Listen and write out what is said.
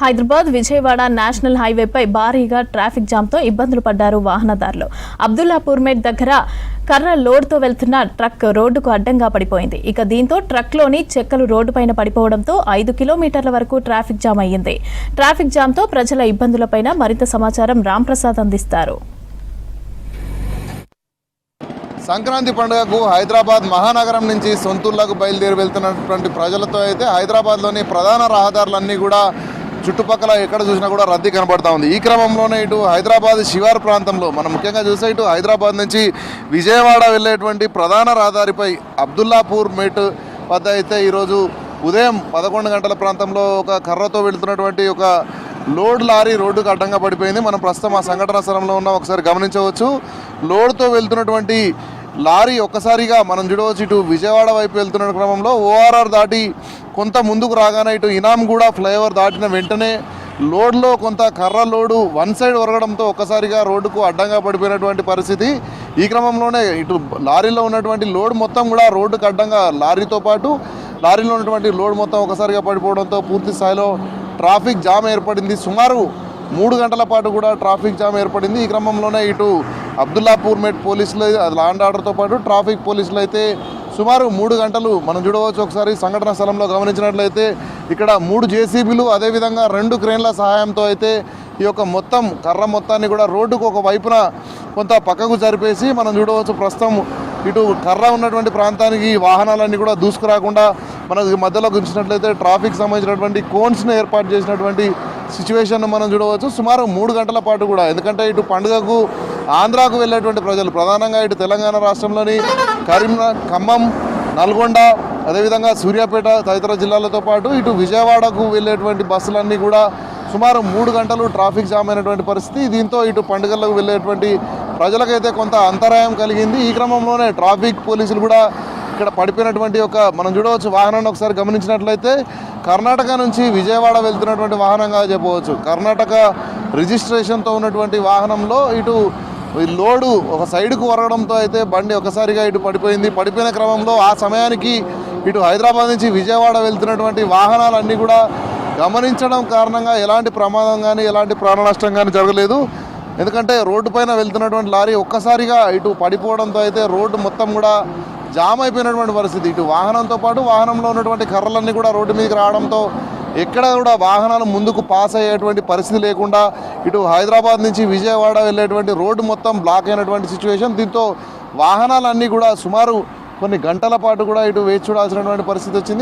Hyderabad Vijayawada national హైవేపై భారీగా traffic జామ్తో ఇబ్బందులు పడ్డారు వాహనదారులు. అబ్దుల్లాపూర్మేట్ దగ్గర కర్ర లోడ్తో వెళ్తున్న ట్రక్ రోడ్డుకు అడ్డంగా పడిపోయింది. ఇక దీంతో ట్రక్లోని చెక్కలు రోడ్డుపైన పడిపోవడంతో ఐదు కిలోమీటర్ల వరకు ట్రాఫిక్ జామ్ అయ్యింది. ట్రాఫిక్ జామ్తో ప్రజల ఇబ్బందులపైన మరింత సమాచారం రాంప్రసాద్ అందిస్తారు. సంక్రాంతి పండుగకు హైదరాబాద్ మహానగరం నుంచి సొంతూర్లకు బయలుదేరి వెళ్తున్నటువంటి ప్రజలతో అయితే హైదరాబాద్లోని ప్రధాన రహదారులన్నీ కూడా చుట్టుపక్కల ఎక్కడ చూసినా కూడా రద్దీ కనబడతా ఉంది. ఈ క్రమంలోనే ఇటు హైదరాబాద్ శివారు ప్రాంతంలో మనం ముఖ్యంగా చూసే ఇటు హైదరాబాద్ నుంచి విజయవాడ వెళ్ళేటువంటి ప్రధాన రహదారిపై అబ్దుల్లాపూర్ మేట్ వద్ద అయితే ఈరోజు ఉదయం పదకొండు గంటల ప్రాంతంలో ఒక కర్రతో వెళుతున్నటువంటి ఒక లోడ్ లారీ రోడ్డుకు అడ్డంగా పడిపోయింది. మనం ప్రస్తుతం ఆ సంఘటన స్థలంలో ఉన్న. ఒకసారి గమనించవచ్చు. లోడ్తో వెళ్తున్నటువంటి లారీ ఒక్కసారిగా మనం చూడవచ్చు ఇటు విజయవాడ వైపు వెళ్తున్న క్రమంలో ఓఆర్ఆర్ దాటి కొంత ముందుకు రాగానే ఇటు ఇనాం కూడా ఫ్లైఓవర్ దాటిన వెంటనే లోడ్లో కొంత కర్ర లోడు వన్ సైడ్ ఒరగడంతో ఒక్కసారిగా రోడ్డుకు అడ్డంగా పడిపోయినటువంటి పరిస్థితి. ఈ క్రమంలోనే ఇటు లారీలో ఉన్నటువంటి లోడ్ మొత్తం కూడా రోడ్డుకు అడ్డంగా లారీతో పాటు లారీలో ఉన్నటువంటి లోడ్ మొత్తం ఒకసారిగా పడిపోవడంతో పూర్తి స్థాయిలో ట్రాఫిక్ జామ్ ఏర్పడింది. సుమారు మూడు గంటల పాటు కూడా ట్రాఫిక్ జామ్ ఏర్పడింది. ఈ క్రమంలోనే ఇటు అబ్దుల్లాపూర్ మెట్ పోలీసులు అది లాండ్ ఆర్డర్తో పాటు ట్రాఫిక్ పోలీసులు అయితే సుమారు మూడు గంటలు మనం చూడవచ్చు. ఒకసారి సంఘటన స్థలంలో గమనించినట్లయితే ఇక్కడ మూడు జేసీబీలు అదేవిధంగా రెండు క్రేన్ల సహాయంతో అయితే ఈ యొక్క మొత్తం కర్ర మొత్తాన్ని కూడా రోడ్డుకు ఒక వైపున కొంత పక్కకు జరిపేసి మనం చూడవచ్చు. ప్రస్తుతం ఇటు కర్ర ఉన్నటువంటి ప్రాంతానికి ఈ వాహనాలన్నీ కూడా దూసుకురాకుండా మనకు మధ్యలో గురించినట్లయితే ట్రాఫిక్ సంబంధించినటువంటి కోన్స్ని ఏర్పాటు చేసినటువంటి సిచ్యువేషన్ను మనం చూడవచ్చు. సుమారు మూడు గంటల పాటు కూడా. ఎందుకంటే ఇటు పండుగకు ఆంధ్రాకు వెళ్ళేటువంటి ప్రజలు ప్రధానంగా ఇటు తెలంగాణ రాష్ట్రంలోని కరీంనగర్ ఖమ్మం నల్గొండ అదేవిధంగా సూర్యాపేట తదితర జిల్లాలతో పాటు ఇటు విజయవాడకు వెళ్ళేటువంటి బస్సులన్నీ కూడా సుమారు మూడు గంటలు ట్రాఫిక్ జామ్ అయినటువంటి పరిస్థితి. దీంతో ఇటు పండుగలకు వెళ్ళేటువంటి ప్రజలకైతే కొంత అంతరాయం కలిగింది. ఈ క్రమంలోనే ట్రాఫిక్ పోలీసులు కూడా ఇక్కడ పడిపోయినటువంటి ఒక మనం చూడవచ్చు వాహనాన్ని ఒకసారి గమనించినట్లయితే కర్ణాటక నుంచి విజయవాడ వెళ్తున్నటువంటి వాహనంగా చెప్పవచ్చు. కర్ణాటక రిజిస్ట్రేషన్తో ఉన్నటువంటి వాహనంలో ఇటు లోడు ఒక సైడ్కు వరగడంతో అయితే బండి ఒకసారిగా ఇటు పడిపోయింది. పడిపోయిన క్రమంలో ఆ సమయానికి ఇటు హైదరాబాద్ నుంచి విజయవాడ వెళ్తున్నటువంటి వాహనాలన్నీ కూడా గమనించడం కారణంగా ఎలాంటి ప్రమాదం కానీ ఎలాంటి ప్రాణ నష్టం కానీ జరగలేదు. ఎందుకంటే రోడ్డు పైన వెళ్తున్నటువంటి లారీ ఒక్కసారిగా ఇటు పడిపోవడంతో అయితే రోడ్డు మొత్తం కూడా జామ్ అయిపోయినటువంటి పరిస్థితి. ఇటు వాహనంతో పాటు వాహనంలో ఉన్నటువంటి కర్రలన్నీ కూడా రోడ్డు మీదకి రావడంతో ఎక్కడ కూడా వాహనాలు ముందుకు పాస్ అయ్యేటువంటి పరిస్థితి లేకుండా ఇటు హైదరాబాద్ నుంచి విజయవాడ వెళ్ళేటువంటి రోడ్డు మొత్తం బ్లాక్ అయినటువంటి సిచ్యువేషన్. దీంతో వాహనాలన్నీ కూడా సుమారు కొన్ని గంటల పాటు కూడా ఇటు వేచి చూడాల్సినటువంటి పరిస్థితి వచ్చింది.